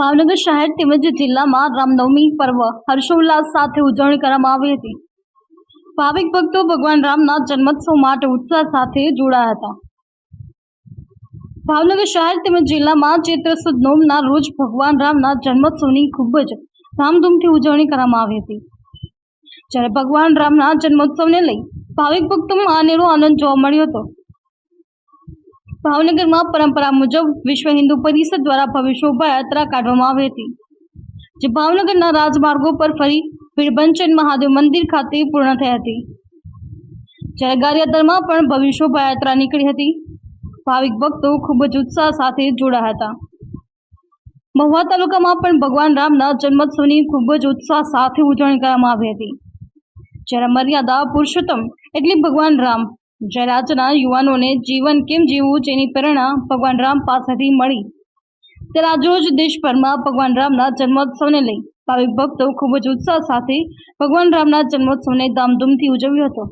ભાવનગર શહેર તેમજ જિલ્લામાં રામનવમી પર્વ હર્ષોલ્લાસ સાથે ઉજવણી કરવામાં આવી હતી. ભાવિક ભક્તો ભગવાન રામના જન્મોત્સવ માટે ઉત્સાહ સાથે જોડાયા હતા. ભાવનગર શહેર તેમજ જિલ્લામાં ચૈત્ર સુદ નોમના રોજ ભગવાન રામના જન્મોત્સવની ખૂબ જ ધામધૂમથી ઉજવણી કરવામાં આવી હતી. જ્યારે ભગવાન રામના જન્મોત્સવને લઈ ભાવિક ભક્તોમાં અનેરો આનંદ જોવા મળ્યો હતો. ભાવનગરમાં પરંપરા મુજબ વિશ્વ હિન્દુ પરિષદ દ્વારા ભવ્ય શોભાયાત્રા કાઢવામાં આવી હતી, જે ભાવનગરના રાજમાર્ગો પર ફરી ભીડભંચન મહાદેવ મંદિર ખાતે પૂર્ણ થઈ હતી. જ્યારે ગારિયાદરમાં પણ ભવ્ય શોભાયાત્રા નીકળી હતી, ભાવિક ભક્તો ખૂબ જ ઉત્સાહ સાથે જોડાયા હતા. મહુવા તાલુકામાં પણ ભગવાન રામના જન્મોત્સવની ખૂબ જ ઉત્સાહ સાથે ઉજવણી કરવામાં આવી હતી. જ્યારે મર્યાદા પુરુષોત્તમ એટલે ભગવાન રામ આજના યુવાનોને જીવન કેમ જીવવું જેની પ્રેરણા ભગવાન રામ પાસેથી મળી. ત્યારે આજરોજ દેશભરમાં ભગવાન રામના જન્મોત્સવને લઈ ભાવિક ભક્તો ખૂબ જ ઉત્સાહ સાથે ભગવાન રામના જન્મોત્સવને ધામધૂમથી ઉજવ્યો હતો.